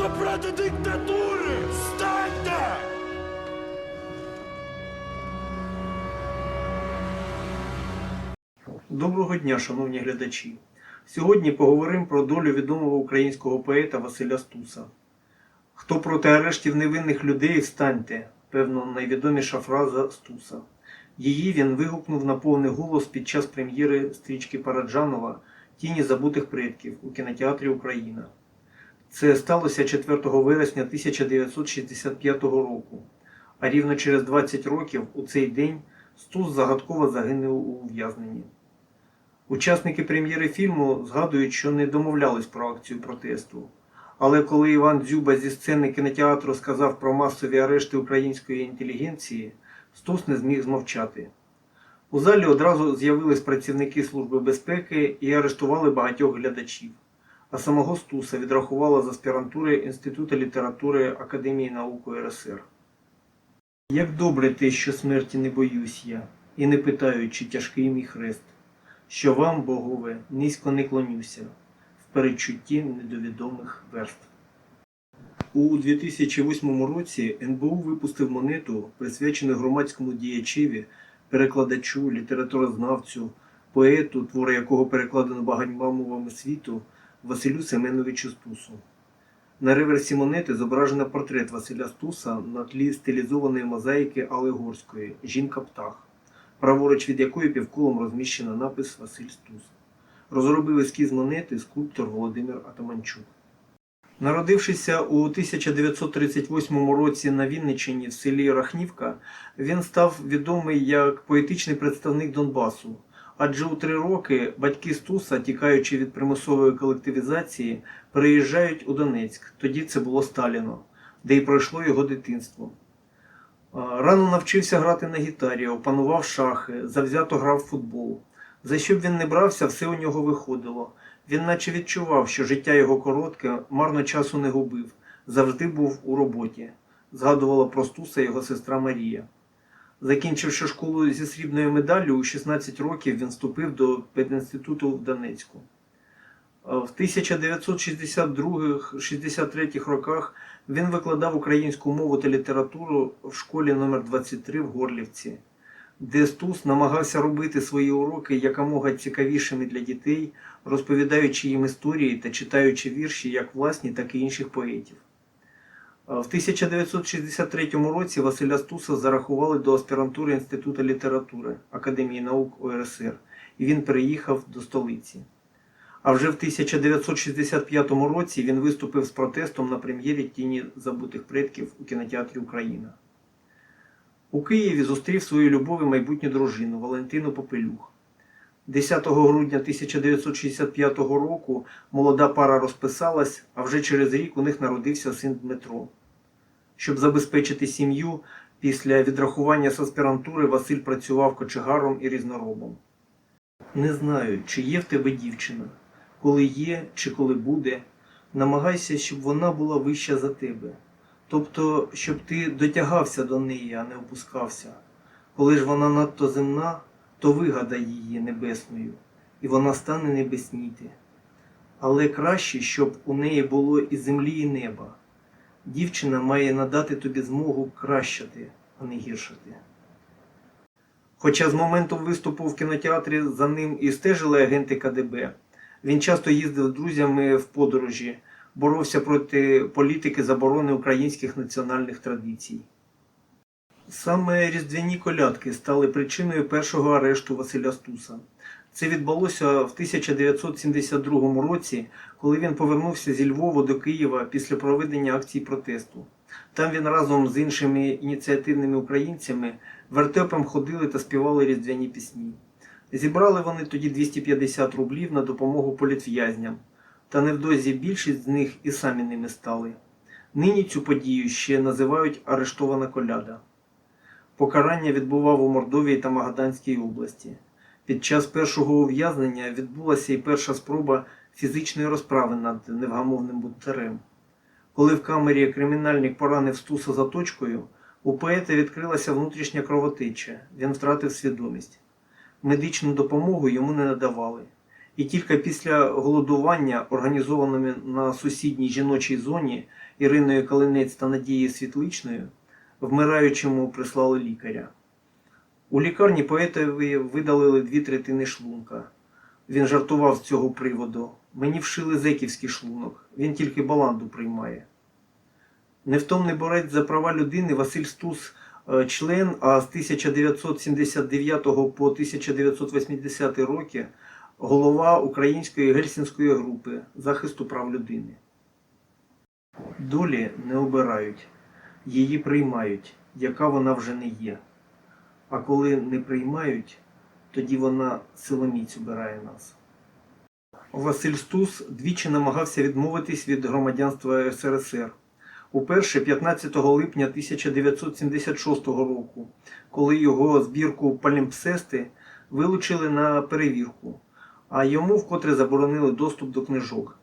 Хто проти диктатури? Станьте! Доброго дня, шановні глядачі. Сьогодні поговоримо про долю відомого українського поета Василя Стуса. Хто проти арештів невинних людей, встаньте, певно, найвідоміша фраза Стуса. Її він вигукнув на повний голос під час прем'єри стрічки Параджанова Тіні забутих предків у кінотеатрі Україна. Це сталося 4 вересня 1965 року. А рівно через 20 років у цей день Стус загадково загинув у ув'язненні. Учасники прем'єри фільму згадують, що не домовлялись про акцію протесту. Але коли Іван Дзюба зі сцени кінотеатру сказав про масові арешти української інтелігенції, Стус не зміг змовчати. У залі одразу з'явились працівники Служби безпеки і арештували багатьох глядачів. А самого Стуса відрахували з аспірантури Інституту літератури Академії наук УРСР. Як добре те, що смерті не боюсь я, і не питаю, чи тяжкий мій хрест, що вам, богове, низько не клонюся в передчутті недовідомих верств. У 2008 році НБУ випустив монету, присвячену громадському діячеві, перекладачу, літературознавцю, поету, твори якого перекладено багатьма мовами світу, Василю Семеновичу Стусу. На реверсі монети зображено портрет Василя Стуса на тлі стилізованої мозаїки Алегорської Жінка-птах, праворуч від якої півколом розміщено напис Василь Стус. Розробив ескіз монети скульптор Володимир Атаманчук. Народившися у 1938 році на Вінниччині в селі Рахнівка, він став відомий як поетичний представник Донбасу. Адже у три роки батьки Стуса, тікаючи від примусової колективізації, переїжджають у Донецьк. Тоді це було Сталіно, де й пройшло його дитинство. Рано навчився грати на гітарі, опанував шахи, завзято грав в футбол. За що б він не брався, все у нього виходило. Він наче відчував, що життя його коротке, марно часу не губив, завжди був у роботі. Згадувала про Стуса його сестра Марія. Закінчивши школу зі срібною медаллю, у 16 років він вступив до педінституту в Донецьку. В 1962-63 роках він викладав українську мову та літературу в школі номер 23 в Горлівці, де Стус намагався робити свої уроки якомога цікавішими для дітей, розповідаючи їм історії та читаючи вірші як власні, так і інших поетів. А В 1963 році Василя Стуса зарахували до аспірантури Інституту літератури Академії наук УРСР, і він переїхав до столиці. А вже в 1965 році він виступив з протестом на прем'єрі Тіні забутих предків у кінотеатрі Україна. У Києві зустрів свою любов і майбутню дружину Валентину Попелюх. 10 грудня 1965 року молода пара розписалась, а вже через рік у них народився син Дмитро. Щоб забезпечити сім'ю, після відрахування з аспірантури Василь працював кочегаром і різноробом. Не знаю, чи є в тебе дівчина. Коли є чи коли буде, намагайся, щоб вона була вища за тебе. Тобто, щоб ти дотягався до неї, а не опускався. Коли ж вона надто земна, то вигадай її небесною, і вона стане небесніти. Але краще, щоб у неї було і землі, і неба. Дівчина має надати тобі змогу кращати, а не гіршати. Хоча з моменту виступу в кінотеатрі за ним і стежили агенти КДБ, він часто їздив з друзями в подорожі, боровся проти політики заборони українських національних традицій. Саме різдвяні колядки стали причиною першого арешту Василя Стуса. Це відбулося в 1972 році, коли він повернувся зі Львова до Києва після проведення акції протесту. Там він разом з іншими ініціативними українцями вертепом ходили та співали різдвяні пісні. Зібрали вони тоді 250 рублів на допомогу політв'язням, та невдовзі більшість з них і самі ними стали. Нині цю подію ще називають арештована коляда. Покарання відбував у Мордовії та Магаданській області. Під час першого ув'язнення відбулася і перша спроба фізичної розправи над невгамовним бунтарем. Коли в камері кримінальник поранив Стуса заточкою, у поета відкрилася внутрішня кровотеча, він втратив свідомість. Медичну допомогу йому не надавали. І тільки після голодування, організованими на сусідній жіночій зоні Іриною Калинець та Надією Світличною, вмираючому прислали лікаря. У лікарні поетові видалили дві третини шлунка. Він жартував з цього приводу. Мені вшили зеківський шлунок, він тільки баланду приймає. Невтомний борець за права людини Василь Стус, е, член, а з 1979 по 1980 роки голова Української гельсінської групи захисту прав людини. Долі не обирають, її приймають, яка вона вже не є. А коли не приймають, тоді вона силоміць обирає нас. Василь Стус двічі намагався відмовитись від громадянства СРСР. Уперше 15 липня 1976 року, коли його збірку Палімпсести вилучили на перевірку, а йому вкотре заборонили доступ до книжок.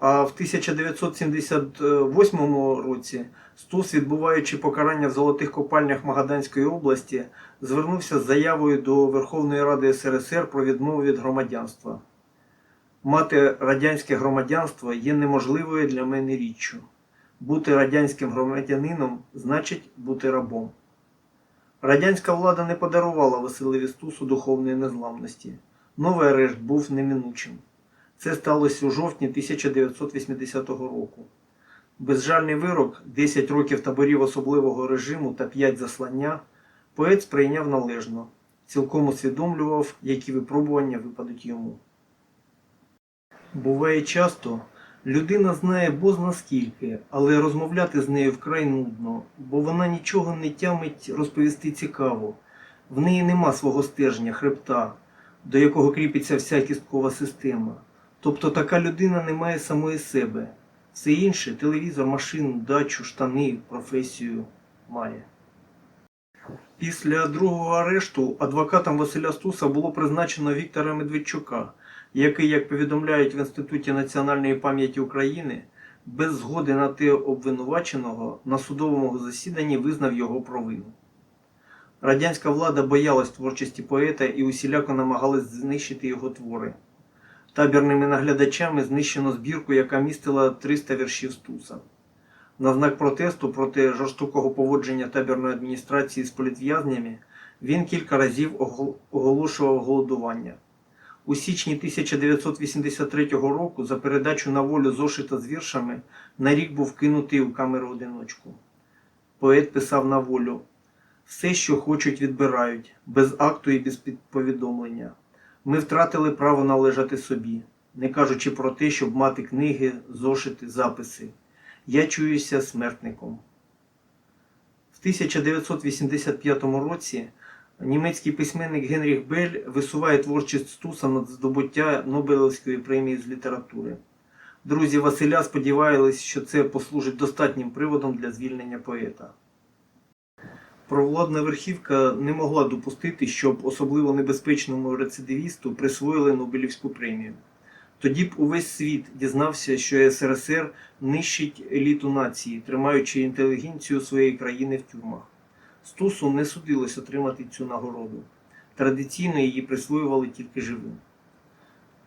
А в 1978 році Стус, відбуваючи покарання в золотих копальнях Магаданської області, звернувся з заявою до Верховної Ради СРСР про відмову від громадянства. Мати радянське громадянство є неможливою для мене річчю. Бути радянським громадянином значить бути рабом. Радянська влада не подарувала Василеві Стусу духовної незламності. Новий арешт був неминучим. Це сталося у жовтні 1980 року. Безжальний вирок, 10 років таборів особливого режиму та 5 заслання, поет сприйняв належно, цілком усвідомлював, які випробування випадуть йому. Буває часто, людина знає бозна скільки, але розмовляти з нею вкрай нудно, бо вона нічого не тямить розповісти цікаво. В неї нема свого стержня, хребта, до якого кріпиться вся кісткова система. Тобто така людина не має самої себе. Все інше телевізор, машину, дачу, штани, професію має. Після другого арешту адвокатом Василя Стуса було призначено Віктора Медведчука, який, як повідомляють в Інституті національної пам'яті України, без згоди на те обвинуваченого на судовому засіданні визнав його провину. Радянська влада боялась творчості поета і усіляко намагалась знищити його твори. Табірними наглядачами знищено збірку, яка містила 300 віршів Стуса. На знак протесту проти жорстокого поводження табірної адміністрації з політв'язнями він кілька разів оголошував голодування. У січні 1983 року за передачу на волю зошита з віршами на рік був кинутий у камеру одиночку. Поет писав на волю: все, що хочуть, відбирають, без акту і без повідомлення. Ми втратили право належати собі, не кажучи про те, щоб мати книги, зошити, записи. Я чуюся смертником. В 1985 році німецький письменник Генріх Бель висуває творчість Стуса над здобуття Нобелівської премії з літератури. Друзі Василя сподівались, що це послужить достатнім приводом для звільнення поета. Провладна верхівка не могла допустити, щоб особливо небезпечному рецидивісту присвоїли Нобелівську премію. Тоді б увесь світ дізнався, що СРСР нищить еліту нації, тримаючи інтелігенцію своєї країни в тюрмах. Стусу не судилось отримати цю нагороду. Традиційно її присвоювали тільки живим.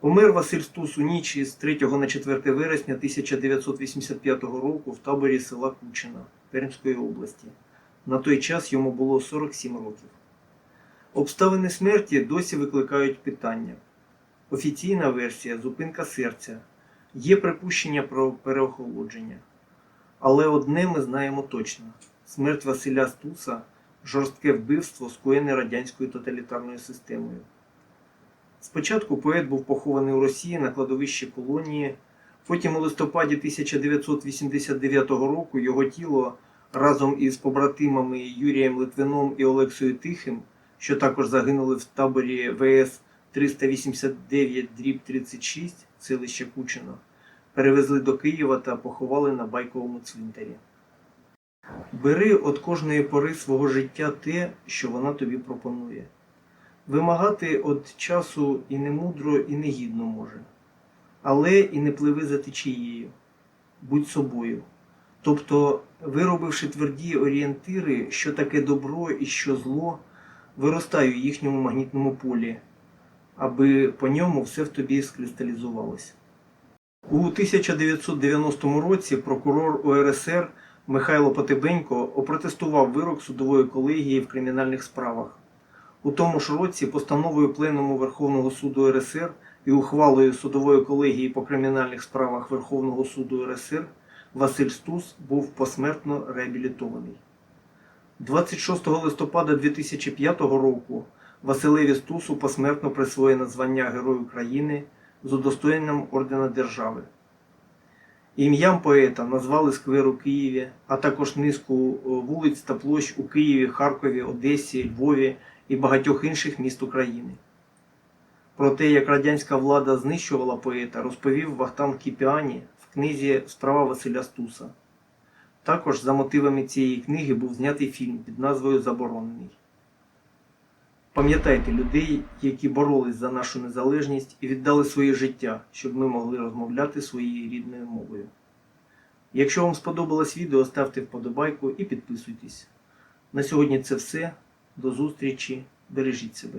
Помер Василь Стус у ніч із 3 на 4 вересня 1985 року в таборі села Кучина Пермської області. На той час йому було 47 років. Обставини смерті досі викликають питання. Офіційна версія зупинка серця. Є припущення про переохолодження. Але одне ми знаємо точно: смерть Василя Стуса жорстке вбивство, скоєне радянською тоталітарною системою. Спочатку поет був похований у Росії на кладовищі колонії. Потім у листопаді 1989 року його тіло разом із побратимами Юрієм Литвином і Олексою Тихим, що також загинули в таборі ВС 389 дріб 36 селище Кучино, перевезли до Києва та поховали на байковому цвинтарі. Бери від кожної пори свого життя те, що вона тобі пропонує. Вимагати від часу і не мудро, і не гідно може, але і не пливи за течією, будь собою. Тобто, виробивши тверді орієнтири, що таке добро і що зло, виростай у їхньому магнітному полі, аби по ньому все в тобі скристалізувалося. У 1990 році прокурор УРСР Михайло Потебенько опротестував вирок судової колегії в кримінальних справах. У тому ж році постановою Пленуму Верховного суду РСР і ухвалою судової колегії по кримінальних справах Верховного суду РСР Василь Стус був посмертно реабілітований. 26 листопада 2005 року Василеві Стусу посмертно присвоєно звання Герой України з удостоєнням Ордена Держави. Ім'ям поета назвали сквер у Києві, а також низку е, вулиць та площ у Києві, Харкові, Одесі, Львові і багатьох інших міст України. Про те, як радянська влада знищувала поета, розповів Вахтан Кіпіані книзі Справа Василя Стуса. Також за мотивами цієї книги був знятий фільм під назвою Заборонений. Пам'ятайте людей, які боролись за нашу незалежність і віддали своє життя, щоб ми могли розмовляти своєю рідною мовою. Якщо вам сподобалось відео, ставте вподобайку і підписуйтесь. На сьогодні це все. До зустрічі. Бережіть себе.